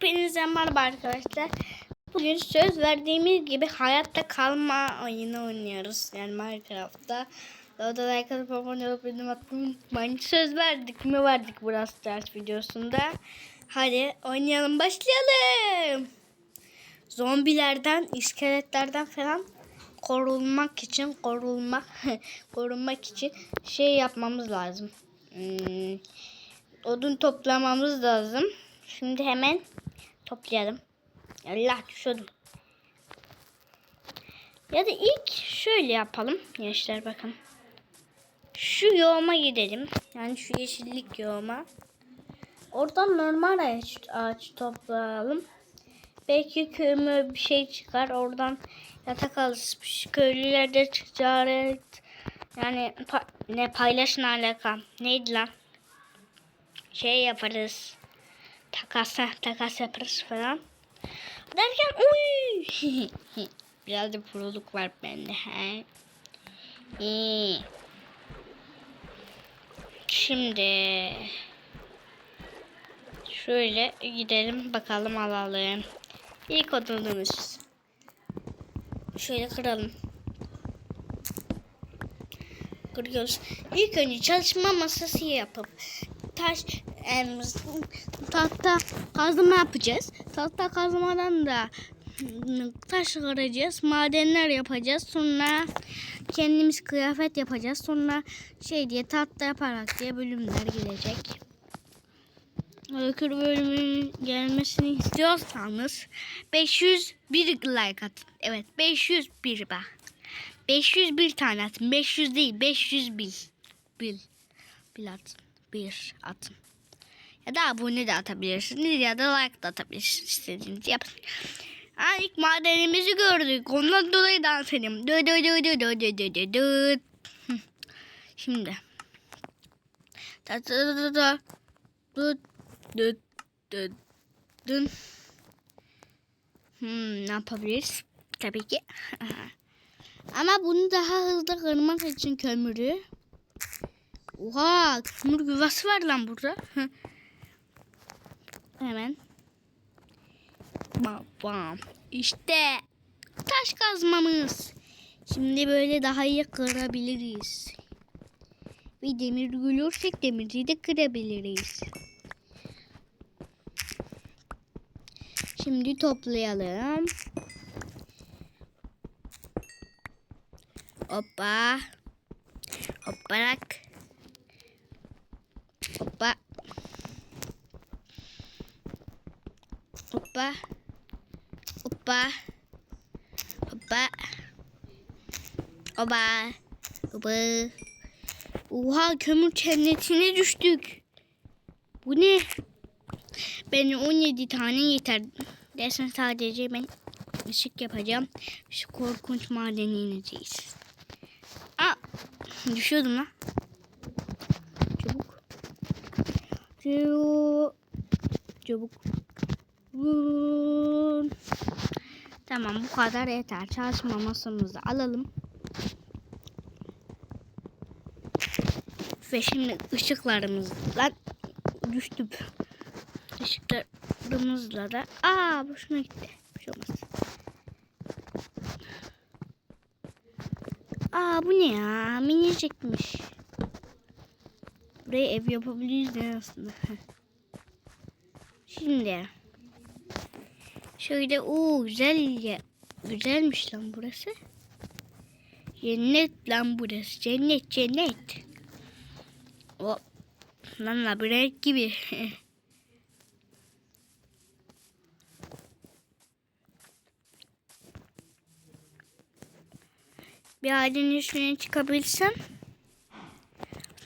Hepinize merhaba arkadaşlar. Bugün söz verdiğimiz gibi hayatta kalma oyunu oynuyoruz. Yani Minecraft'ta. Orada like atıp abone olup bildirim atmayı unutmayın. Söz verdik mi verdik bu Brawl Stars videosunda. Hadi oynayalım başlayalım. Zombilerden, iskeletlerden falan korunmak için korunmak korunmak için şey yapmamız lazım. Hmm, odun toplamamız lazım. Şimdi hemen toplayalım. Allah düşürdüm. Ya da ilk şöyle yapalım gençler bakın. Şu yoğuma gidelim. Yani şu yeşillik yoğuma. Oradan normal ağaç, ağaç toplayalım. Belki kömür bir şey çıkar. Oradan yatak alırız. Köylülerde ticaret yani pa- ne paylaşın alaka. Neydi lan? Şey yaparız. Takas, takas yaparız falan. Derken uy. Biraz da proluk var bende. He. İyi. Şimdi şöyle gidelim bakalım alalım. İlk odunumuz. Şöyle kıralım. Kırıyoruz. İlk önce çalışma masası yapıp taş em, tahta kazma yapacağız. Tahta kazmadan da hmm, taş kıracağız. Madenler yapacağız. Sonra kendimiz kıyafet yapacağız. Sonra şey diye tahta yaparak diye bölümler gelecek. Öykür bölümünün gelmesini istiyorsanız 501 like atın. Evet 501 bak. 501 tane atın. 500 değil 501. Bil. Bil atın bir atın. Ya da abone de atabilirsiniz ya da like da atabilirsiniz istediğinizi yapın. Ha, ilk madenimizi gördük. Ondan dolayı dans edelim. Dö dö dö dö dö dö dö dö. Şimdi. Ta ta ta ta. Dö dö dö dö. Hmm, ne yapabiliriz? Tabii ki. Ama bunu daha hızlı kırmak için kömürü Oha kömür yuvası var lan burada. Hemen. Bam bam. İşte taş kazmamız. Şimdi böyle daha iyi kırabiliriz. Ve demir görürsek demiri de kırabiliriz. Şimdi toplayalım. Hoppa. Hopparak. Hoppa. Hoppa. Hoppa. Hoppa. Hoppa. Hoppa. Oha kömür cennetine düştük. Bu ne? Ben 17 tane yeter. Dersen sadece ben ışık yapacağım. Şu korkunç madene ineceğiz. Aa, düşüyordum lan. Çabuk. Çabuk. Tamam bu kadar yeter. Çalışma masamızı alalım. Ve şimdi ışıklarımızla düştük. Işıklarımızla da aa boşuna gitti. Bir şey olmaz. Aa bu ne ya? Minicikmiş. Buraya ev yapabiliriz de aslında. Şimdi. Şöyle o güzel ya. Güzelmiş lan burası. Cennet lan burası. Cennet cennet. O lan labirent gibi. bir ailenin üstüne çıkabilsem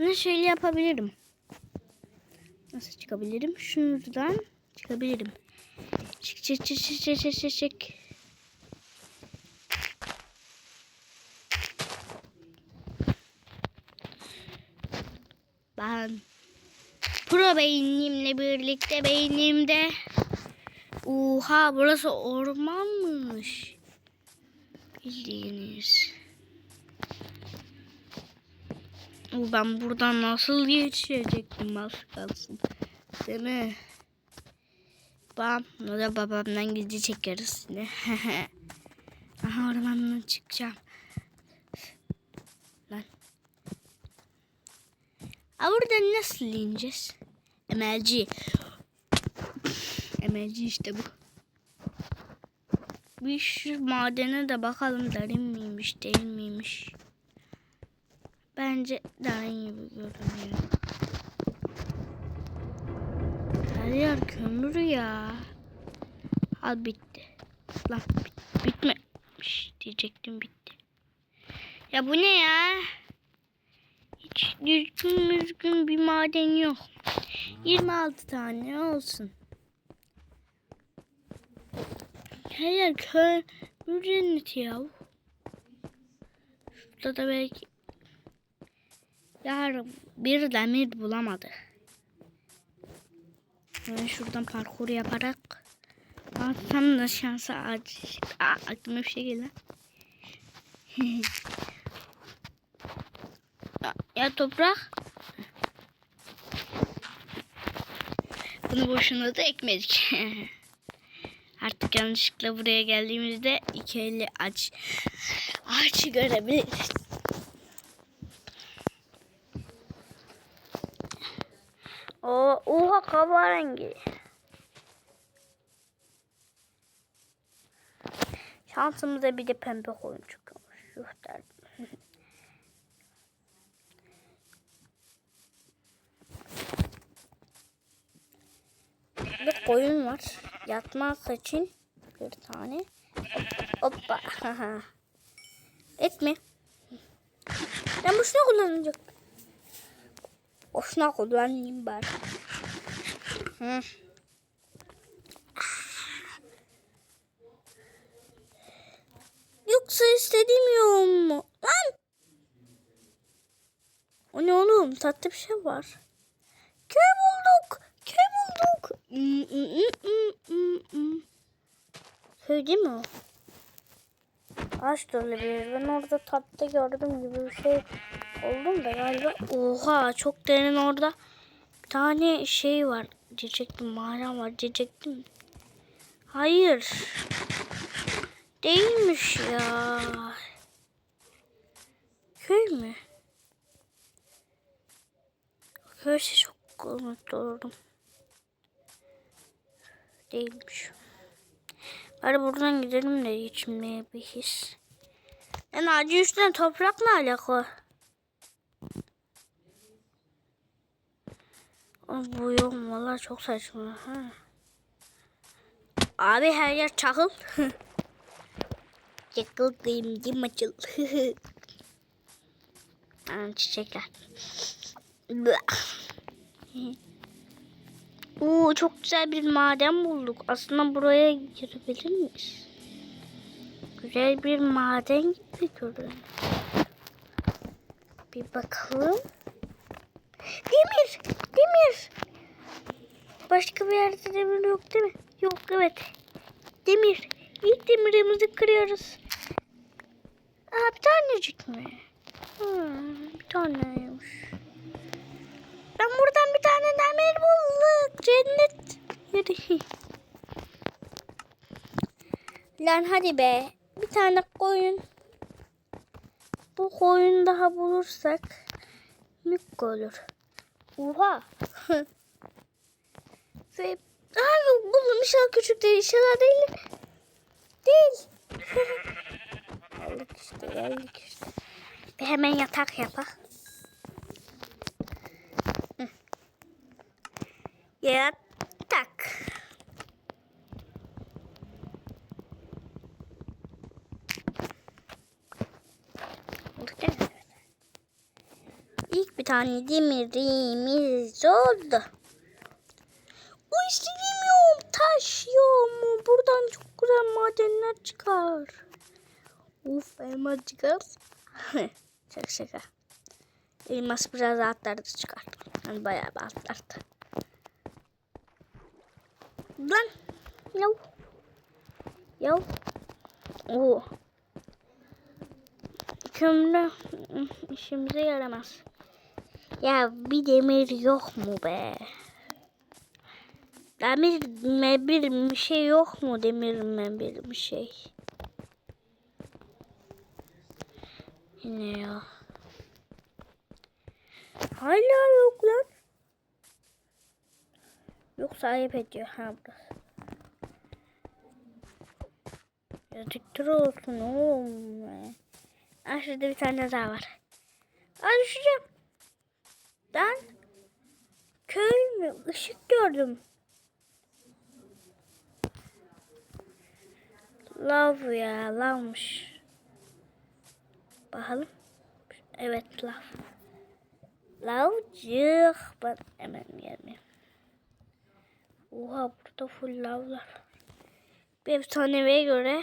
aslında şöyle yapabilirim. Nasıl çıkabilirim? Şuradan çıkabilirim. Çık çık çık çık çık çık çık çık. Ben pro beynimle birlikte beynimde Oha burası ormanmış. Bildiğiniz. Ben buradan nasıl geçecektim az kalsın. Değil mi? Babam, o da babamdan gizli çekeriz yine. Aha ormandan çıkacağım. Lan. Aa, buradan nasıl ineceğiz? Emelci. Emelci işte bu. Bir şu madene de bakalım derin miymiş değil miymiş. Bence derin gibi görünüyor. Her yer kömür ya. Al bitti. Lan bit bitmemiş diyecektim bitti. Ya bu ne ya? Hiç düzgün düzgün bir maden yok. 26 tane olsun. Her yer kömür cenneti ya. Şurada da belki yarın bir demir bulamadı. Hemen şuradan parkur yaparak Tam da şansa acil. Aa, aklıma bir şey geldi. ya, toprak. Bunu boşuna da ekmedik. Artık yanlışlıkla buraya geldiğimizde iki eli aç ağaçı görebiliriz. O, oha kahverengi. Şansımıza bir de pembe koyun çıkıyormuş. Yuh bir koyun var. Yatmaz için bir tane. Hoppa. Et mi? Ben boşuna kullanacak. Boşuna kullanayım bari. Hı. Yoksa istediğim yoğun mu? Lan! O ne oğlum? Tatlı bir şey var. Köy bulduk. Köy bulduk. Köy değil mi o? Ağaç da olabilir. Ben orada tatlı gördüm gibi bir şey oldum da galiba. Oha çok derin orada. Bir tane şey var diyecektim. Mağara var diyecektim. Hayır. Değilmiş ya. Köy mü? Köyse çok mutlu olurum. Değilmiş. Bari buradan gidelim de içmeye bir his. En acı üstüne toprak ne alaka? Bu yok valla çok saçma. Ha. Abi her yer çakıl. Çakıl kıyımcı maçıl. Aa, çiçekler. Oo, çok güzel bir maden bulduk. Aslında buraya girebilir miyiz? Güzel bir maden gibi görünüyor. Bir bakalım. Demir! Demir! Başka bir yerde demir yok değil mi? Yok evet. Demir. İlk demirimizi kırıyoruz. Aa, bir tanecik mi? Hmm, bir taneymiş. Ben buradan bir tane demir bulduk. Cennet yeri. Lan hadi be. Bir tane koyun. Bu koyun daha bulursak mük olur. Oha. Ve Aa, buldum inşallah küçük değil. İnşallah değil. Değil. geldik işte geldik işte. Bir hemen yatak yapak. Yatak. İlk bir tane demirimiz oldu. O istediğim taş yol mu? Buradan çok güzel madenler çıkar. Uf elmas çıkar. şaka şaka. Elmas biraz atlardı çıkar. Yani bayağı bir atlardı. Lan. Yav. Yav. Oo. Kömür işimize yaramaz. Ya bir demir yok mu be? Demir mebir bir şey yok mu? Demir mebir bir şey. Yine ya. Hala yok lan. Yok sahip ediyor. Ha burası. Yazıktır olsun oğlum. Ha şurada bir tane daha var. Aa düşeceğim. Ben köy mü? Işık gördüm. Lav ya lavmış. Bakalım. Evet lav. Lavcık. Ben hemen gelmeyeyim. Oha burada full lavlar. Bir efsaneye göre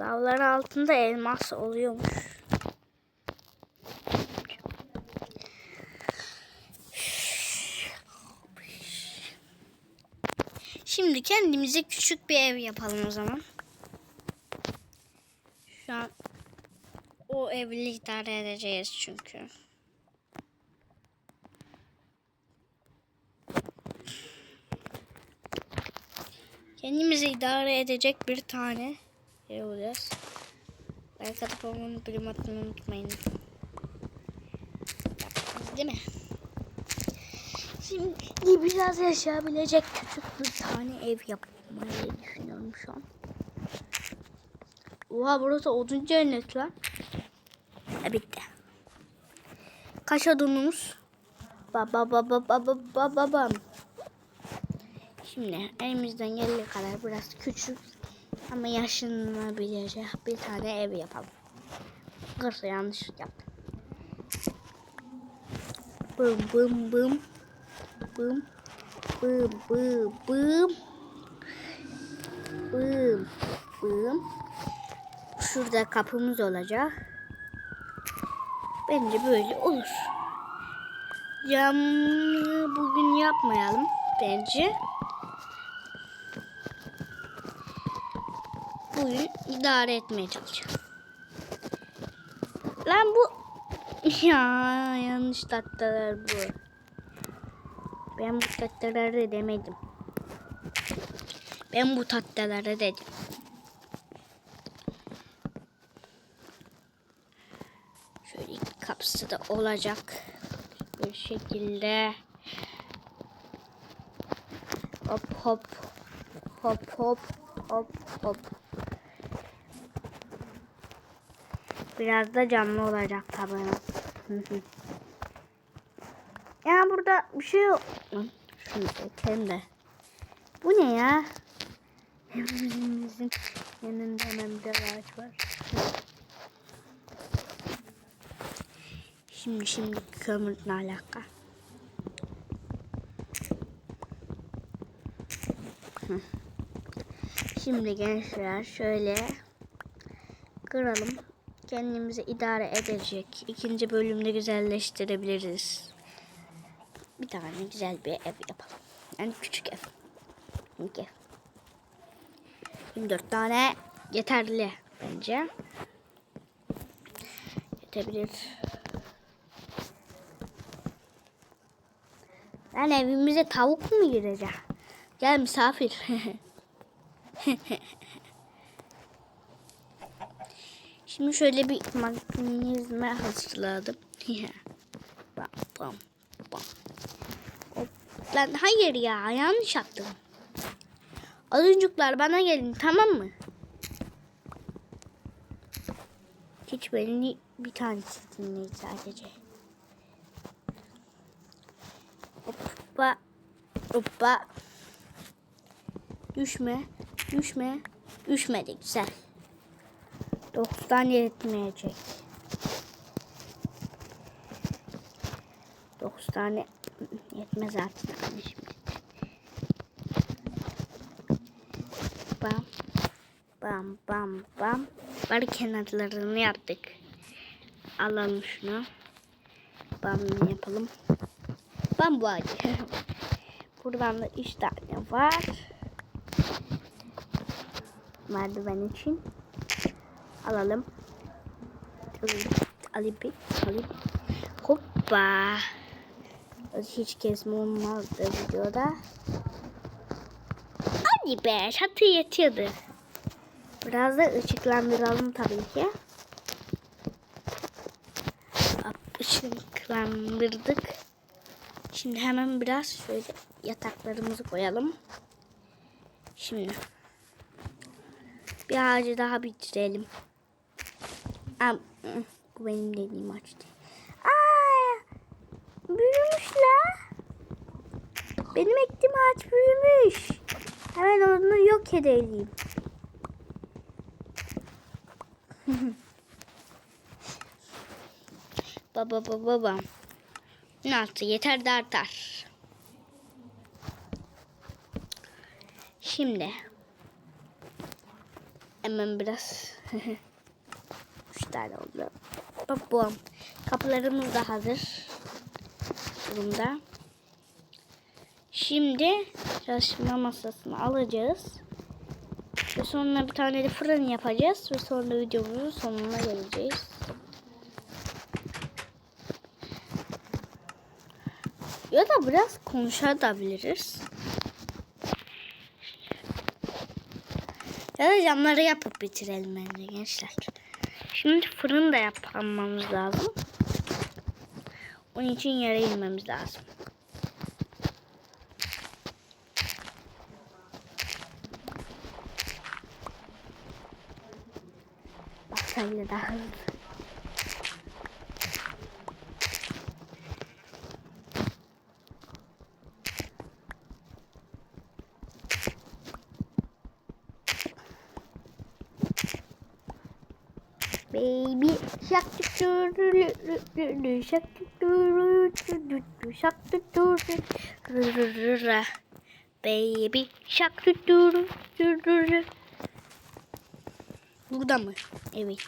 lavların altında elmas oluyormuş. Şimdi kendimize küçük bir ev yapalım o zaman. Şu an o evli idare edeceğiz çünkü. Kendimizi idare edecek bir tane ev olacağız. Like atıp olmanı bilim atmayı unutmayın. Değil mi? Şimdi biraz yaşayabilecek küçük bir tane ev yapmayı düşünüyorum şu an. Oha burası odun cennet lan. Ha, bitti. Kaç odunumuz? Baba baba baba baba babam. Şimdi elimizden geldiği kadar biraz küçük ama yaşanabilecek bir tane ev yapalım. Kırsa yanlış yaptım. Bım bım bım. Bım. Bım bım bım. Bım bım. Şurada kapımız olacak. Bence böyle olur. Camı bugün yapmayalım bence. Bugün idare etmeye çalışacağım. Lan bu ya yanlış tatlılar bu. Ben bu tatlıları demedim. Ben bu tatlıları dedim. Şöyle iki kapısı da olacak. Bir şekilde. Hop hop. Hop hop. Hop hop. Biraz da canlı olacak tabii. Ya burada bir şey yok. Şunu çekelim de. Bu ne ya? Evimizin yanında hemen bir ağaç var. Şimdi şimdi kömürle alaka. Şimdi gençler şöyle kıralım. Kendimizi idare edecek. İkinci bölümde güzelleştirebiliriz. Bir tane güzel bir ev yapalım. Yani küçük ev. Minik ev. 24 tane yeterli bence. Yetebilir. Lan evimize tavuk mu girecek? Gel misafir. Şimdi şöyle bir magnezme hazırladım. bam bam bam. Hop. Lan hayır ya yanlış yaptım. Alıncuklar bana gelin tamam mı? Hiç beni bir tanesi dinleyin sadece. Hoppa. Hoppa. Düşme. Düşme. Düşmedi güzel. 9 tane yetmeyecek. 9 tane yetmez artık yani şimdi. Bam. Bam bam bam. Bari kenarlarını yaptık. Alalım şunu. Bam yapalım. Bam bu ağacı. Buradan da 3 tane var. Merdiven için. Alalım. Alayım bir. Alayım. Hoppa. Hiç kesme olmazdı videoda. Hadi be çatı yetiyordu. Biraz da ışıklandıralım tabii ki. Işıklandırdık. Şimdi hemen biraz şöyle yataklarımızı koyalım. Şimdi bir ağacı daha bitirelim. I, bu benim dediğim değil. Aa, büyümüş la. Benim ektiğim ağaç büyümüş. Hemen onu yok edelim. baba baba baba. Nasıl yeter de artar. Şimdi hemen biraz tane oldu. Babam kapılarımız da hazır durumda. Şimdi çalışma masasını alacağız. Ve sonra bir tane de fırın yapacağız. Ve sonra videomuzun sonuna geleceğiz. Ya da biraz konuşabiliriz. Ya da camları yapıp bitirelim bence gençler. Şimdi fırın da yapmamız lazım. Onun için yere inmemiz lazım. Bak sen daha hızlı. Doo doo doo doo doo doo Baby doo doo Burada mı? Evet.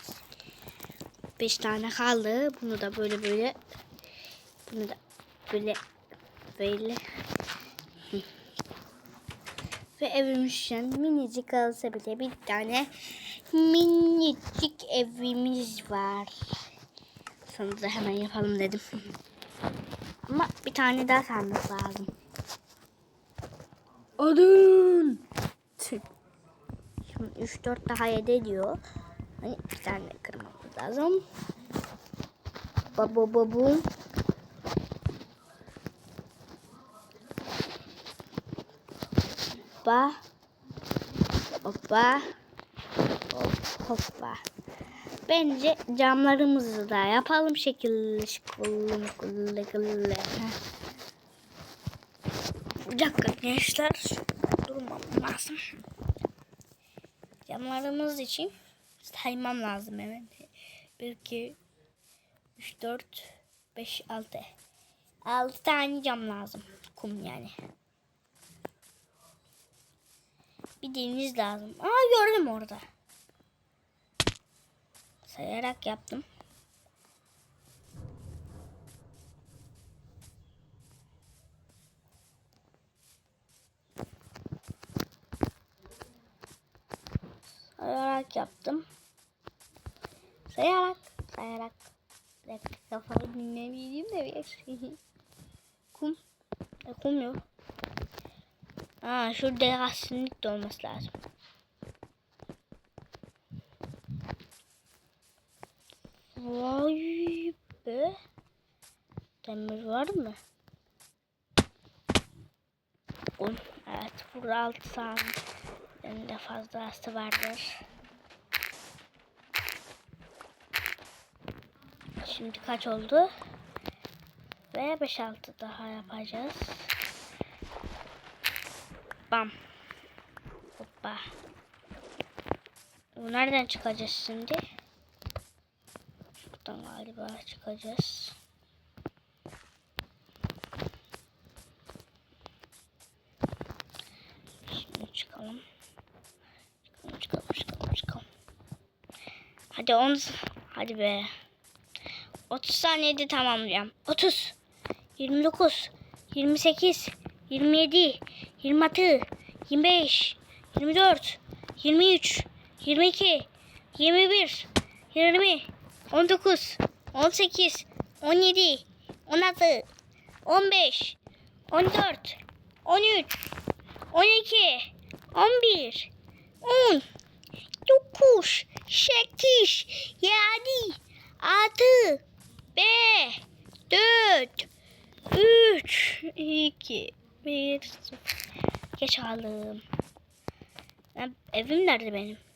Beş tane kaldı. Bunu da böyle böyle bunu da böyle böyle ve evimizden minicik kalsa bile bir tane minicik evimiz var. Da hemen yapalım dedim. Ama bir tane daha sarmak lazım. Odun. Şimdi 3-4 daha yedi diyor. Hani bir tane kırmamız lazım. Babu babu. Hoppa. Hoppa. Hop, hoppa. Bence camlarımızı da yapalım şekilli şıkıllı mıkıllı kıllı. Bir dakika gençler. Durmam lazım. Camlarımız için saymam lazım hemen. 1, 2, 3, 4, 5, 6. 6 tane cam lazım. Kum yani. Bir deniz lazım. Aa gördüm orada. Sayarak yaptım. Sayarak yaptım. Sayarak, sayarak. Bir dakika kafamı dinleyebileyim de bir şey. Kum. E, kum yok. Aa şurada kesinlikle olması lazım. Vay be. Demir var mı? Un. Evet burada altı tane. Benim de fazlası vardır. Şimdi kaç oldu? Ve 5-6 daha yapacağız. Bam. Hoppa. Bu nereden çıkacağız şimdi? Şuradan galiba çıkacağız. Şimdi çıkalım. Çıkalım çıkalım çıkalım çıkalım. Hadi 10 hadi be. 30 saniyede tamamlayacağım. 30 29 28 27 26 25 24 23 22 21 20 19 18 17 16 15, 14, 13, 12, 11, 10, 9, 8, 7, 6, 5, 4, 3, 2, 1, 0. Geç aldım. Evim nerede benim?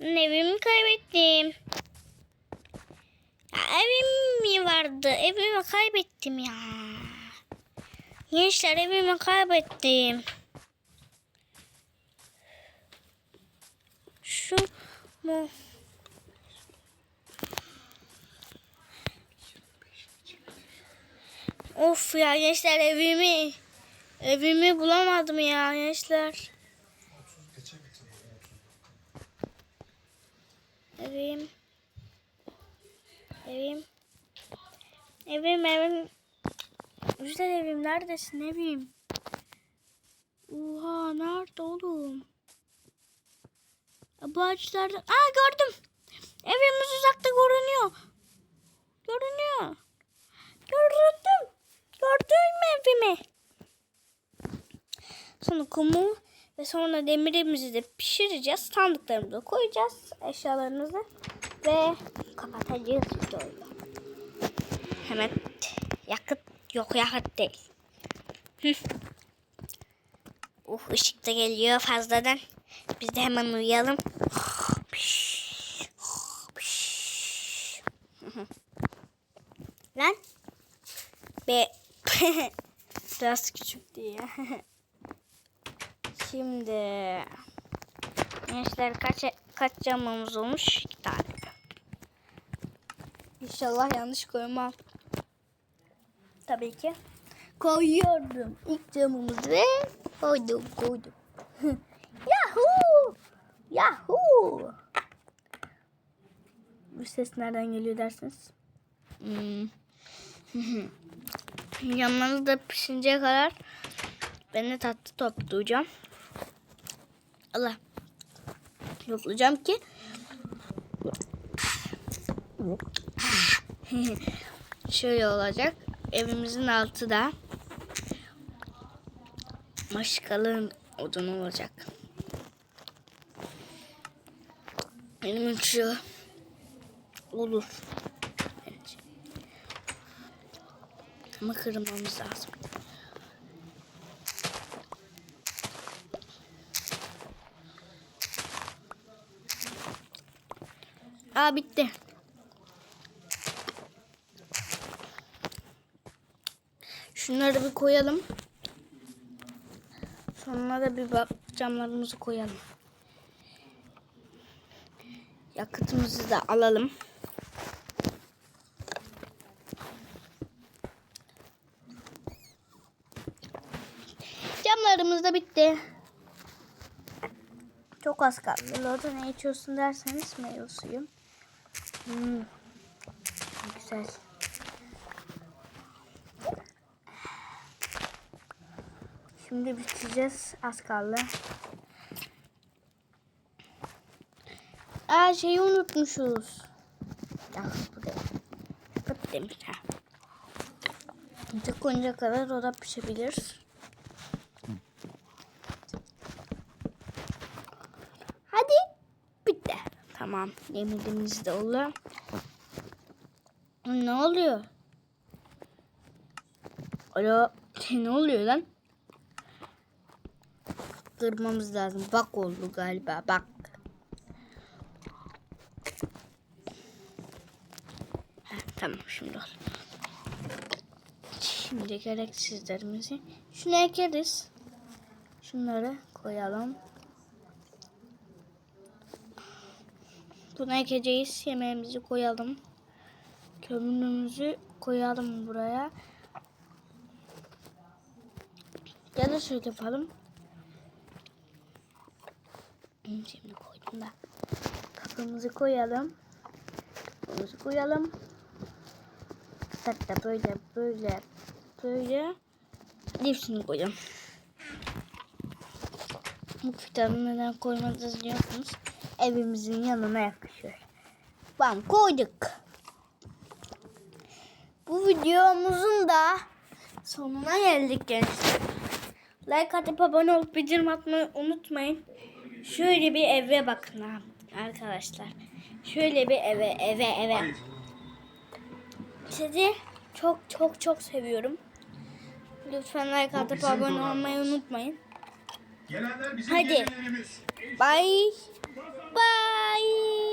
Evimi kaybettim. Evim mi vardı? Evimi kaybettim ya. Gençler evimi kaybettim. Şu mu? Of ya gençler evimi evimi bulamadım ya gençler. Evim. Evim. Evim evim. Güzel evim neredesin evim? Oha nerede oğlum? Bu ağaçlarda... Aa gördüm. Evimiz uzakta görünüyor. Görünüyor. Gördüm. Gördün mü evimi? Sonra kumu ve sonra demirimizi de pişireceğiz. Sandıklarımıza koyacağız eşyalarımızı ve kapatacağız videoyu. Hemen yakıt yok yakıt değil. Uh ışık da geliyor fazladan. Biz de hemen uyuyalım. Lan. Be. Biraz küçüktü ya. Şimdi gençler kaç kaç camımız olmuş? İki tane. İnşallah yanlış koymam. Tabii ki. Koyuyorum ilk camımızı ve koydum koydum. Yahoo! Yahoo! Bu ses nereden geliyor dersiniz? Hmm. Yanlarınız da pişinceye kadar ben de tatlı toplayacağım. Allah. Toplayacağım ki şöyle olacak. Evimizin altı da maşkalın odunu olacak. Benim şu olur. Ama kırmamız lazım. Aa bitti. Şunları bir koyalım. Sonra da bir bak camlarımızı koyalım. Yakıtımızı da alalım. Camlarımız da bitti. Çok az kaldı. Loda ne içiyorsun derseniz meyve suyu. Hmm. Güzel. Şimdi bitireceğiz. Az kaldı. Aa şeyi unutmuşuz. Ya bu da. Pıt demiş ha. Çok önce kadar o da pişebilir. Hadi. Bitti. Tamam. Yemeğimiz de oldu. Ne oluyor? Alo. Ne oluyor lan? Kırmamız lazım. Bak oldu galiba. Bak. Heh, tamam şimdi oldu. Şimdi gereksizlerimizi şunu ekeriz. Şunları koyalım. Bunu ekeceğiz. Yemeğimizi koyalım. Kömürümüzü koyalım buraya. Ya da şöyle yapalım. Şimdi koydum da. Kapımızı koyalım. Kapımızı koyalım. Hatta böyle böyle böyle hepsini koyalım. Bu fidanı neden koymadınız diyorsunuz. Evimizin yanına yakışıyor. Bam koyduk. Bu videomuzun da sonuna geldik gençler. Like atıp abone olup bildirim atmayı unutmayın. Şöyle bir eve bakın arkadaşlar. Şöyle bir eve eve eve. Sizi çok çok çok seviyorum. Lütfen like atıp abone olmayı unutmayın. Gelenler bizim Hadi. Bye. Bye.